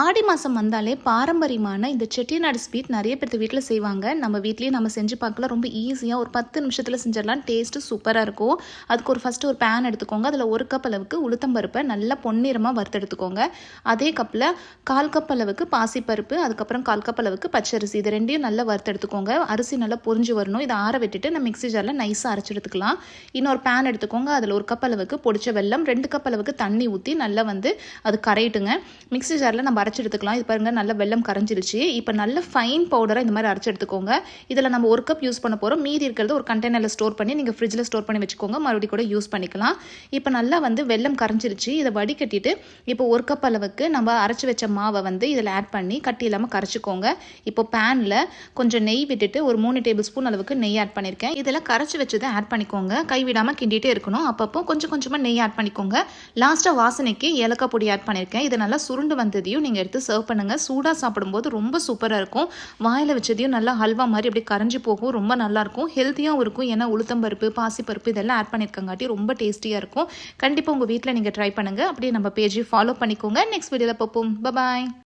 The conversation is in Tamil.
ஆடி மாதம் வந்தாலே பாரம்பரியமான இந்த செட்டிநாடு ஸ்வீட் நிறைய பேர்த்து வீட்டில் செய்வாங்க. நம்ம வீட்லேயும் நம்ம செஞ்சு பார்க்கலாம். ரொம்ப ஈஸியாக ஒரு பத்து நிமிஷத்தில் செஞ்சிடலாம். டேஸ்ட்டு சூப்பராக இருக்கும். அதுக்கு ஒரு ஃபஸ்ட்டு ஒரு பேன் எடுத்துக்கோங்க. அதில் ஒரு கப் அளவுக்கு உளுத்தம்பருப்பை நல்லா பொன்னிறமாக வறுத்தெடுத்துக்கோங்க. அதே கப்பில் கால் கப் அளவுக்கு பாசிப்பருப்பு அதுக்கப்புறம் கால் கப் அளவுக்கு பச்சரிசி இது ரெண்டையும் நல்லா வறுத்தெடுத்துக்கோங்க. அரிசி நல்லா பொரிஞ்சு வரணும். இதை ஆற விட்டுட்டு நம்ம மிக்ஸி ஜாரில் நைஸாக அரைச்சி எடுத்துக்கலாம். இன்னொரு பேன் எடுத்துக்கோங்க. அதில் ஒரு கப் அளவுக்கு பொடிச்ச வெல்லம் ரெண்டு கப் அளவுக்கு தண்ணி ஊற்றி நல்லா வந்து அது கரையிட்டுங்க. மிக்ஸி ஜாரில் நம்ம அரைச்சி எடுத்துக்கலாம் இது பாருங்கள் நல்ல வெல்லம் கரைஞ்சிருச்சு. இப்போ நல்ல ஃபைன் பவுடரை இந்த மாதிரி அரைச்சி எடுத்துக்கோங்க. இதில் நம்ம ஒரு கப் யூஸ் பண்ண போகிறோம் மீதி இருக்கிறது ஒரு கண்டெய்னரில் ஸ்டோர் பண்ணி நீங்கள் ஃப்ரிட்ஜில் ஸ்டோர் பண்ணி வச்சுக்கோங்க. மறுபடியும் கூட யூஸ் பண்ணிக்கலாம். இப்போ நல்லா வந்து வெல்லம் கரைஞ்சிருச்சு. இதை வடிகட்டிட்டு இப்போ ஒரு கப் அளவுக்கு நம்ம அரைச்சி வச்ச மாவை வந்து இதில் ஆட் பண்ணி கட்டி இல்லாமல் கரைச்சிக்கோங்க. இப்போ பேனில் கொஞ்சம் நெய் விட்டுட்டு ஒரு மூணு டேபிள் ஸ்பூன் அளவுக்கு நெய் ஆட் பண்ணியிருக்கேன் இதெல்லாம் கரைச்சி வச்சதை ஆட் பண்ணிக்கோங்க. கைவிடாமல் கிண்டிகிட்டே இருக்கணும். அப்பப்போ கொஞ்சம் கொஞ்சமாக நெய் ஆட் பண்ணிக்கோங்க. லாஸ்ட்டாக வாசனைக்கு ஏலக்காய் பொடி ஆட் பண்ணியிருக்கேன் இது நல்லா சுருண்டு வந்ததையும் நீங்கள் எடுத்து சர்வ் பண்ணுங்கள் சூடாக சாப்பிடும்போது ரொம்ப சூப்பராக இருக்கும். வாயில் வச்சதையும் நல்லா ஹல்வா மாதிரி அப்படியே கரைஞ்சி போகும் ரொம்ப நல்லாயிருக்கும் ஹெல்த்தியாகவும் இருக்கும். ஏன்னா உளுத்தம்பருப்பு பாசிப்பருப்பு இதெல்லாம் ஆட் பண்ணியிருக்கங்காட்டி ரொம்ப டேஸ்டியாக இருக்கும். கண்டிப்பாக உங்கள் வீட்டில் நீங்கள் ட்ரை பண்ணுங்கள் அப்படியே நம்ம பேஜை ஃபாலோ பண்ணிக்கோங்க. நெக்ஸ்ட் வீடியோவில் பார்ப்போம். பாய்